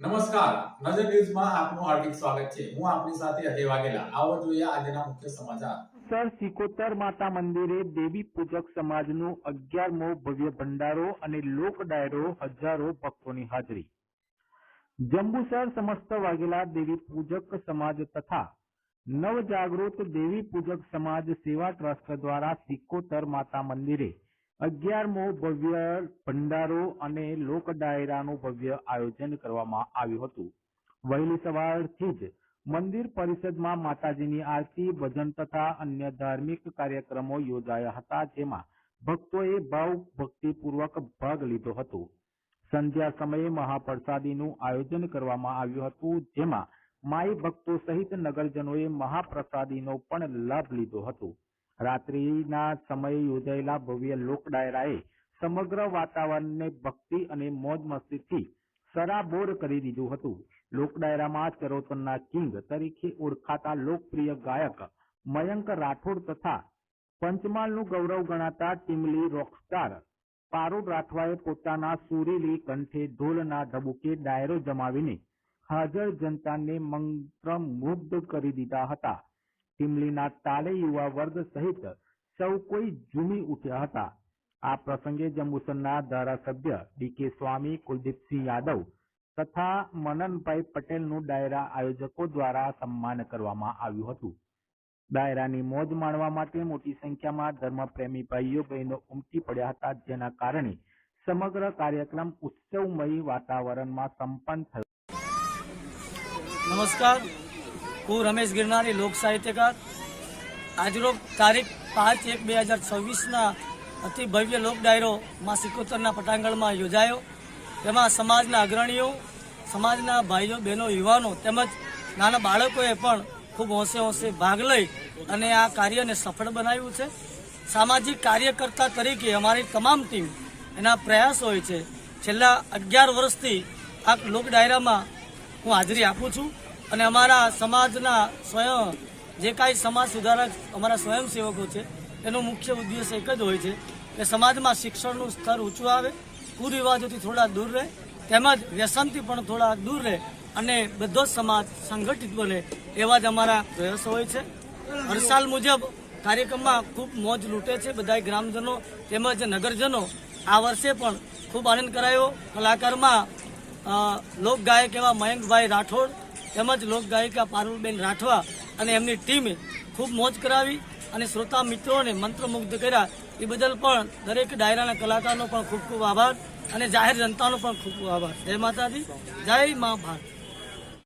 નમસ્કાર. નજર ન્યૂઝમાં આપનું હાર્દિક સ્વાગત છે. હું આપની સાથે અજય વાઘેલા. આવો જોઈએ આજના મુખ્ય સમાચાર. સર, સિકોતર માતા મંદિરે દેવી પૂજક સમાજનું અગિયારમો ભવ્ય ભંડારો અને લોક ડાયરો હજારો ભક્તોની હાજરી. જંબુસર સમસ્ત વાઘેલા દેવી પૂજક સમાજ તથા નવજાગૃત દેવી પૂજક સમાજ સેવા ટ્રસ્ટ દ્વારા સિકોતર માતા મંદિરે અગિયારમો ભવ્ય ભંડારો અને લોક ડાયરાનું ભવ્ય આયોજન કરવામાં આવ્યું હતું. વહેલી સવારથી જ મંદિર પરિષદમાં માતાજીની આરતી, ભજન તથા અન્ય ધાર્મિક કાર્યક્રમો યોજાયા હતા, જેમાં ભક્તોએ ભાવ ભક્તિપૂર્વક ભાગ લીધો હતો. સંધ્યા સમયે મહાપ્રસાદીનું આયોજન કરવામાં આવ્યું હતું, જેમાં માઈ ભક્તો સહિત નગરજનોએ મહાપ્રસાદીનો પણ લાભ લીધો હતો. રાત્રિના સમયે યોજાયેલા ભવ્ય લોક ડાયરાએ સમગ્ર વાતાવરણને ભક્તિ અને મોજ મસ્તીથી સરાબોર કરી દીધું હતું. લોક ડાયરામાં ચરોતરના કિંગ તરીકે ઓળખાતા લોકપ્રિય ગાયક મયંક રાઠોડ તથા પંચમહાલનું ગૌરવ ગણાતા ટીમલી રોકસ્ટાર પારુલ રાઠવાએ પોતાના સુરીલી કંઠે ઢોલના ધબુકે ડાયરો જમાવીને હાજર જનતાને મંત્રમુગ્ધ કરી દીધા હતા. ટીમલીના તાલે યુવા વર્ગ સહિત સૌ કોઈ ઝૂમી ઉઠ્યા હતા. આ પ્રસંગે જંબુસરના ધારાસભ્ય ડીકે સ્વામી, કુલદીપસિંહ યાદવ તથા મનનભાઈ પટેલનું ડાયરા આયોજકો દ્વારા સન્માન કરવામાં આવ્યું હતું. ડાયરાની મોજ માણવા માટે મોટી સંખ્યામાં ધર્મપ્રેમી ભાઈઓ બહેનો ઉમટી પડ્યા હતા, જેના કારણે સમગ્ર કાર્યક્રમ ઉત્સવમય વાતાવરણમાં સંપન્ન થયો. નમસ્કાર. હું રમેશ ગિરનારી લોક સાહિત્યકાર. આજરોજ તારીખ પાંચ એક બે હજાર છવ્વીસના અતિ ભવ્ય લોક ડાયરોમાં સિકોતરના પટાંગણમાં યોજાયો. તેમાં સમાજના અગ્રણીઓ, સમાજના ભાઈઓ, બહેનો, યુવાનો તેમજ નાના બાળકોએ પણ ખૂબ હોંશે હોંશે ભાગ લઈ અને આ કાર્યને સફળ બનાવ્યું છે. સામાજિક કાર્યકર્તા તરીકે અમારી તમામ ટીમ એના પ્રયાસ હોય છે. છેલ્લા અગિયાર વર્ષથી આ લોક ડાયરામાં હું હાજરી આપું છું. અને અમારા સમાજના સ્વયં, જે કાંઈ સમાજ સુધારક અમારા સ્વયંસેવકો છે, એનો મુખ્ય ઉદ્દેશ એક જ હોય છે કે સમાજમાં શિક્ષણનું સ્તર ઊંચું આવે, કુરિવાજોથી થોડા દૂર રહે, તેમજ વ્યસનથી પણ થોડા દૂર રહે અને બધો સમાજ સંગઠિત બને એવા જ અમારા પ્રયાસો હોય છે. હરસાલ મુજબ કાર્યક્રમમાં ખૂબ મોજ લૂંટે છે બધા ગ્રામજનો તેમજ નગરજનો. આ વર્ષે પણ ખૂબ આનંદ કરાયો. કલાકારમાં લોકગાયક લોક ગાયક એવા મયંકભાઈ રાઠોડ તેમજ લોકગાયિકા પારુલબેન રાઠવા અને એમની ટીમે ખૂબ મોજ કરાવી અને શ્રોતા મિત્રોને મંત્રમુગ્ધ કર્યા. એ બદલ પણ દરેક ડાયરાના કલાકારનો પણ ખૂબ ખૂબ આભાર અને જાહેર જનતાનો પણ ખૂબ ખૂબ આભાર. જય માતાજી, જય મા ભારત.